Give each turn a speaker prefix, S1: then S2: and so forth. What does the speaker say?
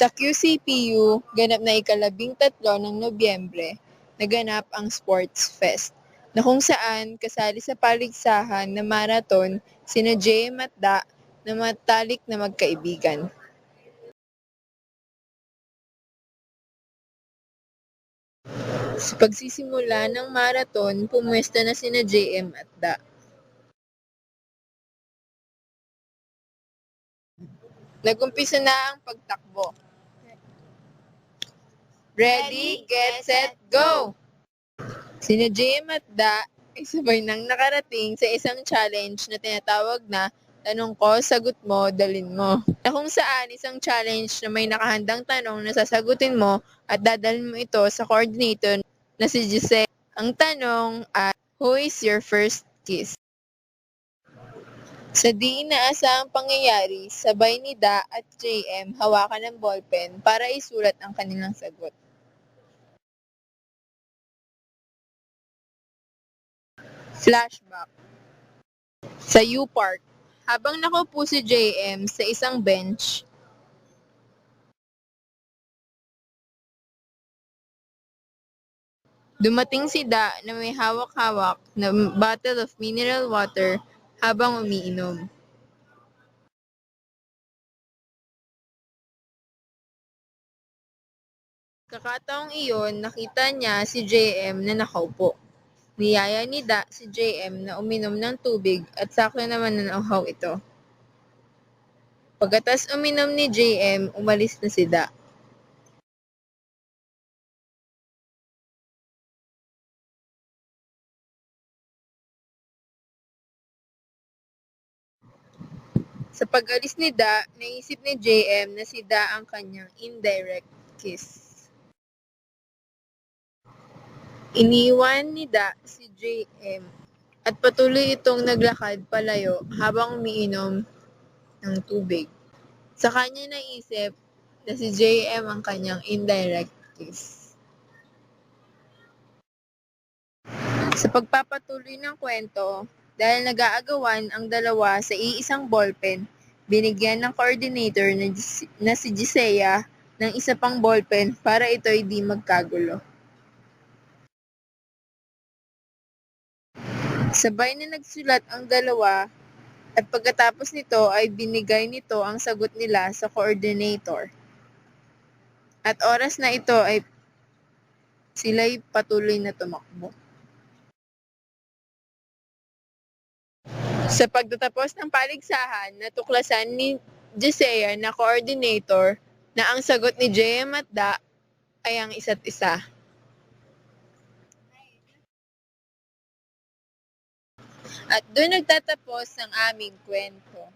S1: Sa QCPU, ganap na ikalabing tatlo ng Nobyembre, naganap ang Sports Fest, na kung saan kasali sa paligsahan na marathon sina JM at Da na matalik na magkaibigan. Sa pagsisimula ng marathon, pumwesta na sina JM at Da. Nagumpisa na ang pagtakbo. Ready, get, set, go! Sina JM at Da ay sabay nang nakarating sa isang challenge na tinatawag na Tanong ko, sagot mo, dalin mo. Na kung saan isang challenge na may nakahandang tanong na sasagutin mo at dadalhin mo ito sa coordinator na si Giselle. Ang tanong ay, who is your first kiss? Sa di inaasahang pangyayari, sabay ni Da at JM hawakan ng ballpen para isulat ang kanilang sagot. Flashback Sa U-Park, habang nakaupo si JM sa isang bench, dumating si Da na may hawak-hawak na bottle of mineral water habang umiinom. Kakataong iyon, nakita niya si JM na nakaupo. Niyaya ni Da si JM na uminom ng tubig at sakto naman na nauhaw ito. Pagkatas uminom ni JM, umalis na si Da. Sa pag-alis ni Da, naisip ni JM na si Da ang kanyang indirect kiss. Iniwan ni Da si JM at patuloy itong naglakad palayo habang umiinom ng tubig. Sa kanya naisip na si JM ang kanyang indirect kiss. Sa pagpapatuloy ng kwento, dahil nag-aagawan ang dalawa sa iisang ballpen, binigyan ng coordinator na, na si Gisea ng isa pang ballpen para ito ay di magkagulo. Sabay na nagsulat ang dalawa at pagkatapos nito ay binigay nito ang sagot nila sa coordinator. At oras na ito ay sila'y patuloy na tumakbo. Sa pagtatapos ng paligsahan, natuklasan ni Gisea na coordinator na ang sagot ni JM at Da ay ang isa't isa. At doon nagtatapos ang aming kwento.